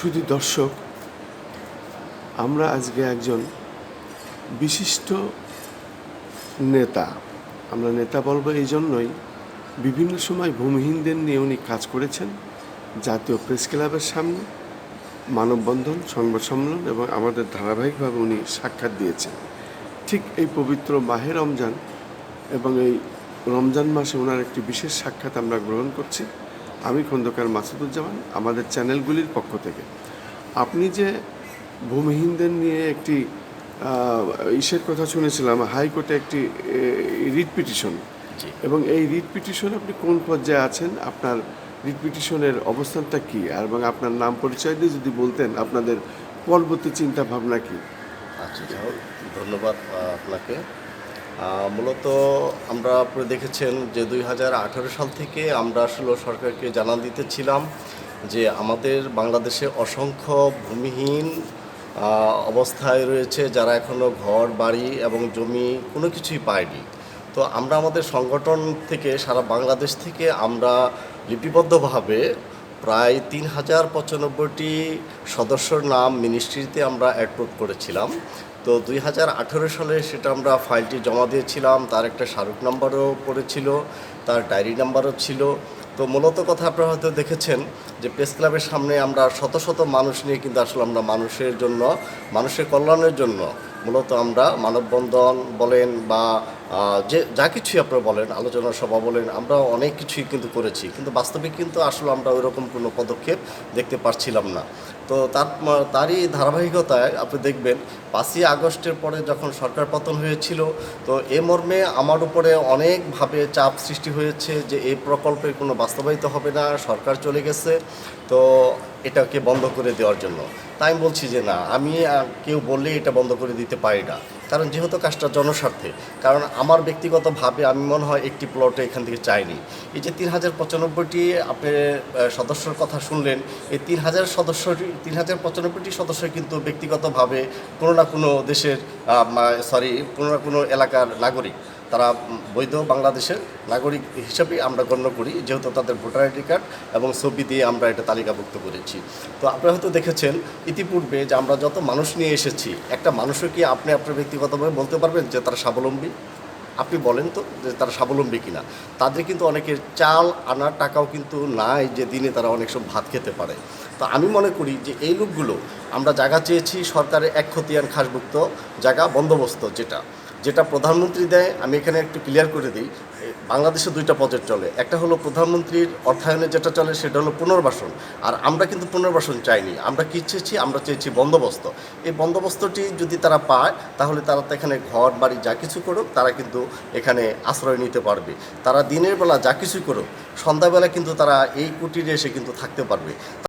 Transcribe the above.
শুধু দর্শক, আমরা আজকে একজন বিশিষ্ট নেতা। আমরা নেতা বলব এই জন্যই বিভিন্ন সময় ভূমিহীনদের নিয়ে উনি কাজ করেছেন, জাতীয় প্রেস ক্লাবের সামনে মানববন্ধন, সংবাদ সম্মেলন এবং আমাদের ধারাবাহিকভাবে উনি সাক্ষাৎ দিয়েছেন। ঠিক এই পবিত্র মাহে রমজান এবং এই রমজান মাসে ওনার একটি বিশেষ সাক্ষাৎ আমরা গ্রহণ করছি। আমি খন্দকার মাসুদুজ্জামান আমাদের চ্যানেলগুলির পক্ষ থেকে। আপনি যে ভূমিহীনদের নিয়ে একটি ইসের কথা শুনেছিলাম হাইকোর্টে একটি রিট পিটিশন। এবং এই রিট পিটিশন আপনি কোন পর্যায়ে আছেন? আপনার রিট পিটিশনের অবস্থানটা কি? আর এবং আপনার নাম পরিচয় দিয়ে যদি বলতেন আপনাদের পরবর্তী চিন্তা ভাবনা কি? আচ্ছা ধন্যবাদ আপনাকে। মূলত আমরা আপনি দেখেছেন যে দুই হাজার আঠারো সাল থেকে আমরা আসলে সরকারকে জানান দিতেছিলাম যে আমাদের বাংলাদেশে অসংখ্য ভূমিহীন অবস্থায় রয়েছে যারা এখনও ঘর, বাড়ি এবং জমি কোনো কিছুই পায়নি। তো আমরা আমাদের সংগঠন থেকে, সারা বাংলাদেশ থেকে আমরা লিপিবদ্ধভাবে প্রায় তিন হাজার পঁচানব্বইটি সদস্যর নাম মিনিস্ট্রিতে আমরা অ্যাডপ্রুভ করেছিলাম। তো দুই হাজার আঠেরো সালে সেটা আমরা ফাইলটি জমা দিয়েছিলাম, তার একটা স্মারক নাম্বারও পড়েছিল, তার ডায়েরি নাম্বারও ছিল। তো মূলত কথা আপনারা হয়তো দেখেছেন যে প্রেস ক্লাবের সামনে আমরা শত শত মানুষ নিয়ে কিন্তু আসলে আমরা মানুষের জন্য, মানুষের কল্যাণের জন্য মূলত আমরা মানববন্ধন বলেন বা যে যা কিছুই আপনারা বলেন, আলোচনা সভা বলেন, আমরা অনেক কিছুই কিন্তু করেছি। কিন্তু বাস্তবে কিন্তু আসলে আমরা ওইরকম কোনো পদক্ষেপ দেখতে পারছিলাম না। তো তার তারই ধারাবাহিকতায় আপনি দেখবেন, পাঁচই আগস্টের পরে যখন সরকার পতন হয়েছিল, তো এ মর্মে আমার উপরে অনেকভাবে চাপ সৃষ্টি হয়েছে যে এই প্রকল্পের কোনো বাস্তবায়িত হবে না, সরকার চলে গেছে, তো এটাকে বন্ধ করে দেওয়ার জন্য। তাই আমি বলছি যে না, আমি কেউ বললেই এটা বন্ধ করে দিতে পারি না। কারণ যেহেতু কাজটা জনস্বার্থে, কারণ আমার ব্যক্তিগতভাবে আমি মনে হয় একটি প্লটে এখান থেকে চাইনি। এই যে তিন হাজার পঁচানব্বইটি আপনি সদস্যর কথা শুনলেন, এই তিন হাজার সদস্য তিন হাজার পঁচানব্বইটি সদস্য কিন্তু ব্যক্তিগতভাবে কোনো না কোনো দেশের সরি কোনো না কোনো এলাকার নাগরিক। তারা বৈধ বাংলাদেশের নাগরিক হিসেবে আমরা গণ্য করি, যেহেতু তাদের ভোটার আইডি কার্ড এবং ছবি দিয়ে আমরা এটা তালিকাভুক্ত করেছি। তো আপনারা হয়তো দেখেছেন ইতিপূর্বে যে আমরা যত মানুষ নিয়ে এসেছি, একটা মানুষও কি আপনি আপনার ব্যক্তিগতভাবে বলতে পারবেন যে তারা স্বাবলম্বী? আপনি বলেন তো যে তারা স্বাবলম্বী কিনা। তাদের কিন্তু অনেকের চাল আনার টাকাও কিন্তু নাই যে দিনে তারা অনেক সব ভাত খেতে পারে। তো আমি মনে করি যে এই লোকগুলো, আমরা জায়গা চেয়েছি সরকারের এক খতিয়ান খাসভুক্ত জায়গা বন্দোবস্ত যেটা। যেটা প্রধানমন্ত্রী দেয়, আমি এখানে একটু ক্লিয়ার করে দিই। বাংলাদেশে দুইটা প্রজেক্ট চলে। একটা হলো প্রধানমন্ত্রীর অর্থায়নে যেটা চলে, সেটা হলো পুনর্বাসন। আর আমরা কিন্তু পুনর্বাসন চাইনি। আমরা কী চেয়েছি? আমরা চেয়েছি বন্দোবস্ত। এই বন্দোবস্তটি যদি তারা পায়, তাহলে তারা তো এখানে ঘর, বাড়ি যা কিছু করুক, তারা কিন্তু এখানে আশ্রয় নিতে পারবে। তারা দিনের বেলা যা কিছু করুক, সন্ধ্যাবেলা কিন্তু তারা এই কুটিরে এসে কিন্তু থাকতে পারবে।